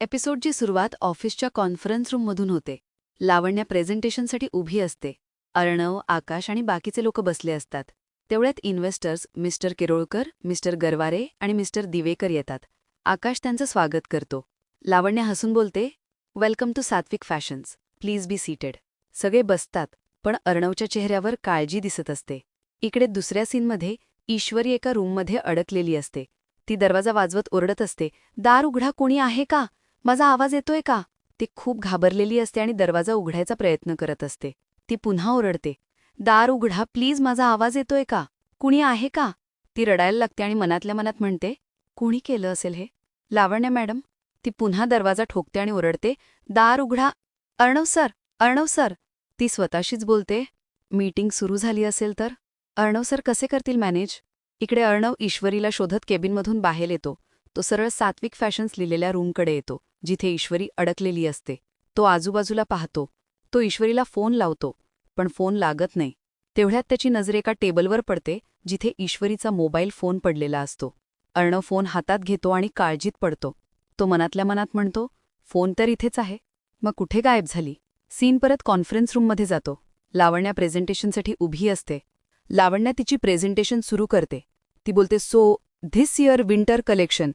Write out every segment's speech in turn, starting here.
एपिसोडची सुरुवात ऑफिसच्या कॉन्फरन्स रूममधून होते. लावण्या प्रेझेंटेशनसाठी उभी असते. अर्णव आकाश आणि बाकीचे लोक बसले असतात. तेवढ्यात investors mister Kirolkar mister Garware आणि मिस्टर दिवेकर येतात. आकाश त्यांचं स्वागत करतो. लावण्या हसून बोलते welcome to Satvik fashions. Please be seated. सगळे बसतात पण अर्णवच्या चेहऱ्यावर काळजी दिसत असते. इकडे दुसऱ्या सीनमध्ये ईश्वरी एका रूममध्ये अडकलेली असते. ती दरवाजा वाजवत ओरडत असते दार उघडा कोणी आहे का? माझा आवाज येतोय का? ती खूप घाबरलेली असते आणि दरवाजा उघडायचा प्रयत्न करत असते. ती पुन्हा ओरडते. दार उघडा प्लीज माझा आवाज येतोय का? कुणी आहे का? ती रडायला लागते आणि मनातल्या मनात म्हणते कुणी केलं असेल हे? लावण्या मॅडम. ती पुन्हा दरवाजा ठोकते आणि ओरडते दार उघडा. Arnav sir Arnav sir. ती स्वतःशीच बोलते मीटिंग सुरू झाली असेल तर? अर्णव सर कसे करतील मॅनेज? इकडे अर्णव ईश्वरीला शोधत केबिनमधून बाहेर येतो. तो सरळ सात्विक फॅशन्स लिहिलेल्या रूमकडे येतो जिथे ईश्वरी अडकलेली असते. तो आजूबाजूला पाहतो. तो ईश्वरीला फोन लावतो पण फोन लागत नाही. तेवढ्यात त्याची नजर एका टेबलवर पडते जिथे ईश्वरीचा मोबाईल फोन पडलेला असतो. अर्णव फोन हातात घेतो आणि काळजीत पडतो. तो मनातल्या मनात म्हणतो फोन तर इथेच आहे. मग कुठे गायब झाली? सीन परत कॉन्फरन्स रूममध्ये जातो. लावण्या प्रेझेंटेशनसाठी उभी असते. लावण्या तिची प्रेझेंटेशन सुरू करते. ती बोलते so this year winter collection.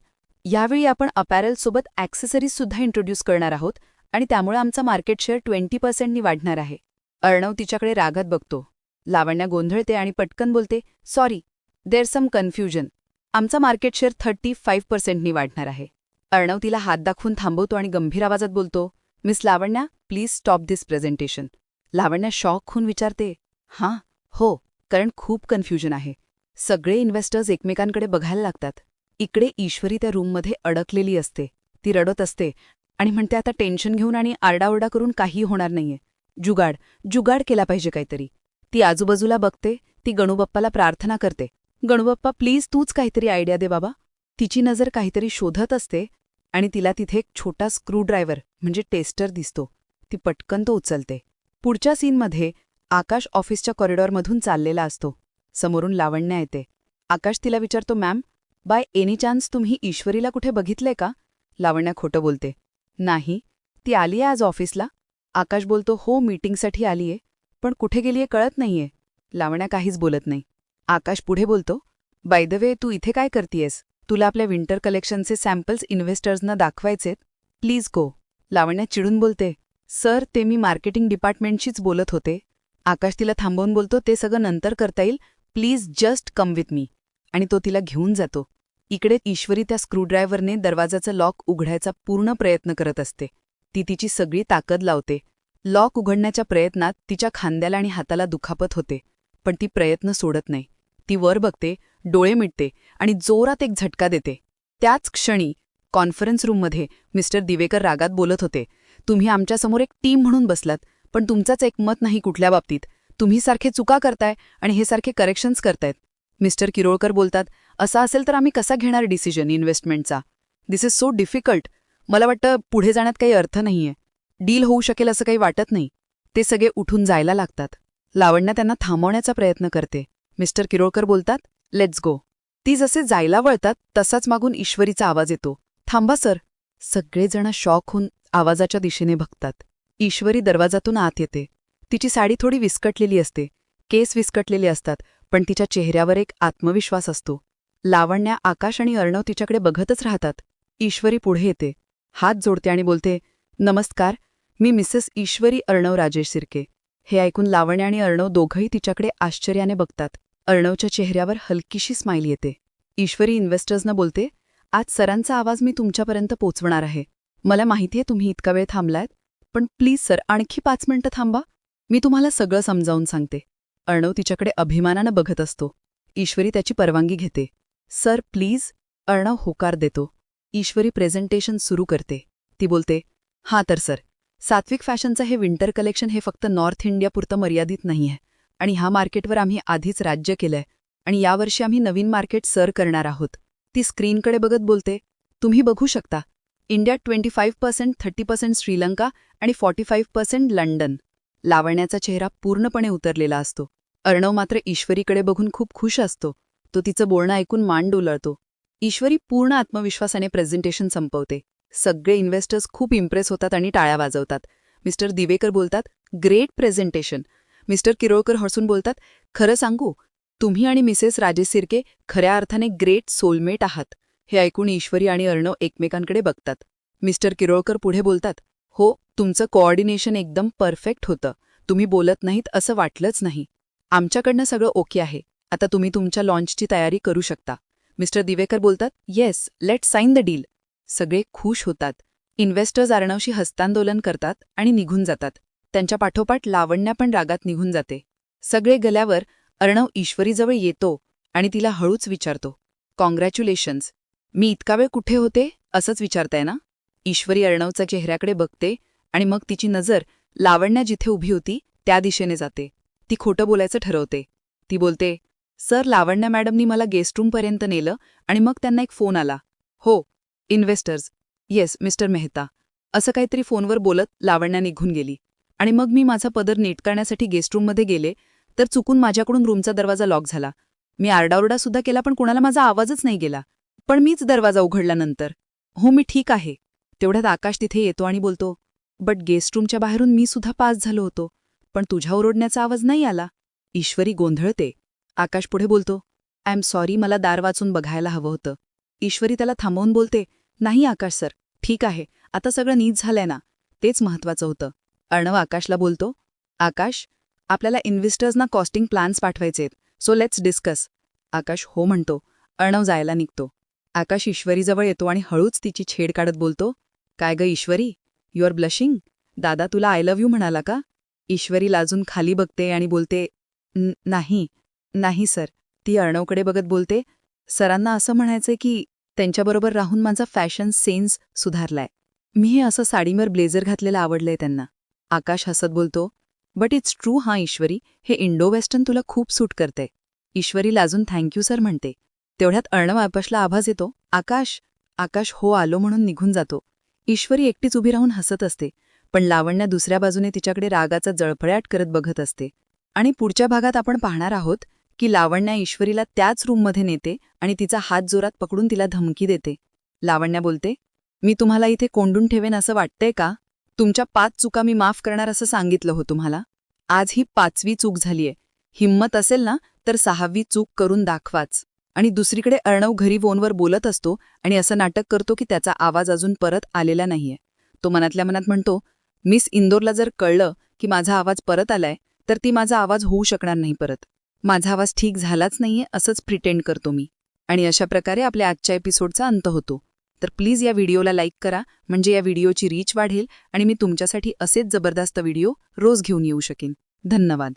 यावेळी आपण अपॅरलसोबत ॲक्सेसरीजसुद्धा इंट्रोड्यूस करणार आहोत आणि त्यामुळे आमचा मार्केट शेअर ट्वेंटी पर्सेंटनी वाढणार आहे. अर्णव तिच्याकडे रागात बघतो. लावण्या गोंधळते आणि पटकन बोलते सॉरी देर सम कन्फ्युजन आमचा मार्केट शेअर थर्टी फाईव्ह पर्सेंटनी वाढणार आहे. अर्णव तिला हात दाखवून थांबवतो आणि गंभीर आवाजात बोलतो miss Lavanya please stop this presentation Lavanya shock होऊन विचारते हां हो कारण खूप कन्फ्युजन आहे. सगळे इन्व्हेस्टर्स एकमेकांकडे बघायला लागतात. इकडे ईश्वरी त्या रूममध्ये अडकलेली असते. ती रडत असते आणि म्हणते आता टेन्शन घेऊन आणि आरडाओरडा करून काही होणार नाहीये. जुगाड जुगाड केला पाहिजे काहीतरी. ती आजूबाजूला बघते ती गणूबाप्पाला प्रार्थना करते. गणूबाप्पा प्लीज तूच काहीतरी आयडिया दे बाबा. तिची नजर काहीतरी शोधत असते आणि तिला तिथे एक छोटा स्क्रूड्रायव्हर म्हणजे टेस्टर दिसतो. ती पटकन तो उचलते. पुढच्या सीनमध्ये आकाश ऑफिसच्या कॉरिडॉरमधून चाललेला असतो. समोरून लावण्या येते. आकाश तिला विचारतो मॅम बाय एनी चान्स तुम्ही ईश्वरीला कुठे बघितलंय का? लावण्या खोटं बोलते. नाही ती आलीये आज ऑफिसला. आकाश बोलतो हो मीटिंगसाठी आलीये पण कुठे गेलीये कळत नाहीये. लावण्या काहीच बोलत नाही. आकाश पुढे बोलतो बाय द वे तू इथे काय करतीयस? तुला आपल्या विंटर कलेक्शनचे सॅम्पल्स इन्व्हेस्टर्सना दाखवायचेत? Please go. लावण्या चिडून बोलते सर ते मी मार्केटिंग डिपार्टमेंटशीच बोलत होते. आकाश तिला थांबवून बोलतो ते सगळं नंतर करता येईल. Please just come with me. आणि तो तिला घेऊन जातो. इकडे ईश्वरी त्या स्क्रूड्रायव्हरने दरवाजाचं लॉक उघडायचा पूर्ण प्रयत्न करत असते. ती तिची सगळी ताकद लावते. लॉक उघडण्याच्या प्रयत्नात तिच्या खांद्याला आणि हाताला दुखापत होते पण ती प्रयत्न सोडत नाही. ती वर बघते डोळे मिटते आणि जोरात एक झटका देते. त्याच क्षणी कॉन्फरन्स रूममध्ये मिस्टर दिवेकर रागात बोलत होते तुम्ही आमच्यासमोर एक टीम म्हणून बसलात पण तुमचाच एक मत नाही कुठल्या बाबतीत. तुम्ही सारखे चुका करताय आणि हे सारखे करेक्शन्स करतायत. मिस्टर किरोळकर बोलतात असा असेल तर आम्ही कसा घेणार डिसिजन इन्व्हेस्टमेंटचा दिस इज सो डिफिकल्ट मला वाटतं पुढे जाण्यात काही अर्थ नाहीये. डील होऊ शकेल असं काही वाटत नाही. ते सगळे उठून जायला लागतात. लावण्या त्यांना थांबवण्याचा प्रयत्न करते. मिस्टर किरोळकर बोलतात लेट्स गो ती जसे जायला वळतात तसाच मागून ईश्वरीचा आवाज येतो. थांबा सर. सगळेजण शॉक होऊन आवाजाच्या दिशेने बघतात. ईश्वरी दरवाजातून आत येते. तिची साडी थोडी विस्कटलेली असते. केस विस्कटलेले असतात. पण तिच्या चेहऱ्यावर एक आत्मविश्वास असतो. लावण्या आकाश आणि अर्णव तिच्याकडे बघतच राहतात. ईश्वरी पुढे येते. हात जोडते आणि बोलते नमस्कार मी मिसेस ईश्वरी अर्णव राजेश सिरके. हे ऐकून लावण्या आणि अर्णव दोघंही तिच्याकडे आश्चर्याने बघतात. अर्णवच्या चेहऱ्यावर हलकीशी स्माईल येते. ईश्वरी इन्व्हेस्टर्सना बोलते आज सरांचा आवाज मी तुमच्यापर्यंत पोचवणार आहे. मला माहितीये तुम्ही इतका वेळ थांबलायत पण प्लीज सर आणखी पाच मिनिटं थांबा. मी तुम्हाला सगळं समजावून सांगते. अर्णव तिच्याकडे अभिमानानं बघत असतो. ईश्वरी त्याची परवानगी घेते. सर प्लीज अर्णव होकार देतो. ईश्वरी प्रेझेंटेशन सुरू करते. ती बोलते हां तर सर. सात्विक फॅशनचं हे विंटर कलेक्शन हे फक्त नॉर्थ इंडियापुरतं मर्यादित नाहीये. आणि ह्या मार्केटवर आम्ही आधीच राज्य केलंय. आणि यावर्षी आम्ही नवीन मार्केट सर करणार आहोत. ती स्क्रीनकडे बघत बोलते तुम्ही बघू शकता. India twenty five percent thirty percent Sri Lanka आणि फॉर्टी फाईव्ह पर्सेंट लंडन. लावण्याचा चेहरा पूर्णपणे उतरलेला असतो. अर्णव मात्र ईश्वरीकडे बघून खूप खुश असतो. तो तिचं बोलणं ऐकून मान डोलळतो. ईश्वरी पूर्ण आत्मविश्वासाने प्रेझेंटेशन संपवते. सगळे इन्व्हेस्टर्स खूप इम्प्रेस होतात आणि टाळ्या वाजवतात. मिस्टर दिवेकर बोलतात ग्रेट प्रेझेंटेशन मिस्टर किरोळकर हसून बोलतात खरं सांगू तुम्ही आणि मिसेस राजेश सिरके खऱ्या अर्थाने ग्रेट सोलमेट आहात. हे ऐकून ईश्वरी आणि अर्णव एकमेकांकडे बघतात. मिस्टर किरोळकर पुढे बोलतात हो तुमचं कोऑर्डिनेशन एकदम परफेक्ट होतं. तुम्ही बोलत नाहीत असं वाटलंच नाही. आमच्याकडनं सगळं ओके आहे. आता तुम्ही तुमच्या लॉन्चची तयारी करू शकता. मिस्टर दिवेकर बोलतात yes let sign the deal सगळे खुश होतात. इन्व्हेस्टर्स अर्णवशी हस्तांदोलन करतात आणि निघून जातात. त्यांच्या पाठोपाठ लावण्या पण रागात निघून जाते. सगळे गेल्यावर अर्णव ईश्वरीजवळ येतो आणि तिला हळूच विचारतो. कॉंग्रॅच्युलेशन्स मी इतका वेळ कुठे होते? असंच विचारताय ना? ईश्वरी अर्णवच्या चेहऱ्याकडे बघते आणि मग तिची नजर लावण्या जिथे उभी होती त्या दिशेने जाते. ती खोटं बोलायचं ठरवते. ती बोलते सर लावण्या मॅडमनी मला गेस्ट रूमपर्यंत नेलं आणि मग त्यांना एक फोन आला. हो इन्व्हेस्टर्स. Yes mister Mehta. असं काहीतरी फोनवर बोलत लावण्या निघून गेली. आणि मग मी माझा पदर नीट करण्यासाठी गेस्ट रूममध्ये गेले तर चुकून माझ्याकडून रूमचा दरवाजा लॉक झाला. मी आरडाओरडा सुद्धा केला पण कुणाला माझा आवाजच नाही गेला. पण मीच दरवाजा उघडल्यानंतर. हो मी ठीक आहे. तेवढ्यात आकाश तिथे येतो आणि बोलतो बट गेस्ट रूमच्या बाहेरून मी सुद्धा पास झालो होतो. पण तुझ्या ओरडण्याचा आवाज नाही आला. ईश्वरी गोंधळते. आकाश पुढे बोलतो. आय एम सॉरी मला दार वाचून बघायला हवं होतं. ईश्वरी त्याला थांबवून बोलते. नाही आकाश सर ठीक आहे. आता सगळं नीट झालंय ना. तेच महत्वाचं होतं. अर्णव आकाशला बोलतो. आकाश आपल्याला इन्व्हेस्टर्सना कॉस्टिंग प्लॅन्स पाठवायचेत सो लेट्स डिस्कस आकाश हो म्हणतो. अर्णव जायला निघतो. आकाश ईश्वरीजवळ येतो आणि हळूच तिची छेड काढत बोलतो. काय ग ईश्वरी? यू आर ब्लशिंग दादा तुला आय लव्ह यू म्हणाला का? ईश्वरी लाजून खाली बघते आणि बोलते नाही नाही सर. ती अर्णवकडे बघत बोलते सरांना असं म्हणायचंय की त्यांच्याबरोबर राहून माझा फॅशन सेन्स सुधारलाय. मी हे असं साडीवर ब्लेझर घातलेलं आवडलंय त्यांना. आकाश हसत बोलतो बट इट्स ट्रू हा ईश्वरी. हे इंडो वेस्टर्न तुला खूप सूट करते ईश्वरी लाजून थँक्यू सर म्हणते. तेवढ्यात अर्णव आकाशला आभास येतो आकाश आकाश हो आलो म्हणून निघून जातो. ईश्वरी एकटीच उभी राहून हसत असते पण लावण्या दुसऱ्या बाजूने तिच्याकडे रागाचा जळफळाट करत बघत असते. आणि पुढच्या भागात आपण पाहणार आहोत की लावण्या ईश्वरीला त्याच रूममध्ये नेते आणि तिचा हात जोरात पकडून तिला धमकी देते. लावण्या बोलते मी तुम्हाला इथे कोंडून ठेवेन असं वाटतंय का? तुमच्या पाच चुका मी माफ करणार असं सांगितलं हो तुम्हाला. आज ही पाचवी चूक झालीये. हिंमत असेल ना तर सहावी चूक करून दाखवाच. आणि दुसरीकडे अर्णव घरी फोनवर बोलत असतो आणि असं नाटक करतो की त्याचा आवाज अजून परत आलेला नाहीये. तो मनातल्या मनात म्हणतो मिस इंदोरला जर कळलं की माझा आवाज परत आलाय तर ती माझा आवाज होऊ शकणार नाही परत. माझा आवाज ठीक झालाच नाहीये असंच प्रिटेंड करतो मी. आणि अशा प्रकारे आपल्या आजच्या एपिसोडचा अंत होतो. तर प्लीज या व्हिडिओला लाईक करा म्हणजे या व्हिडिओची रीच वाढेल आणि मी तुमच्यासाठी असेच जबरदस्त व्हिडिओ रोज घेऊन येऊ शकेन. धन्यवाद.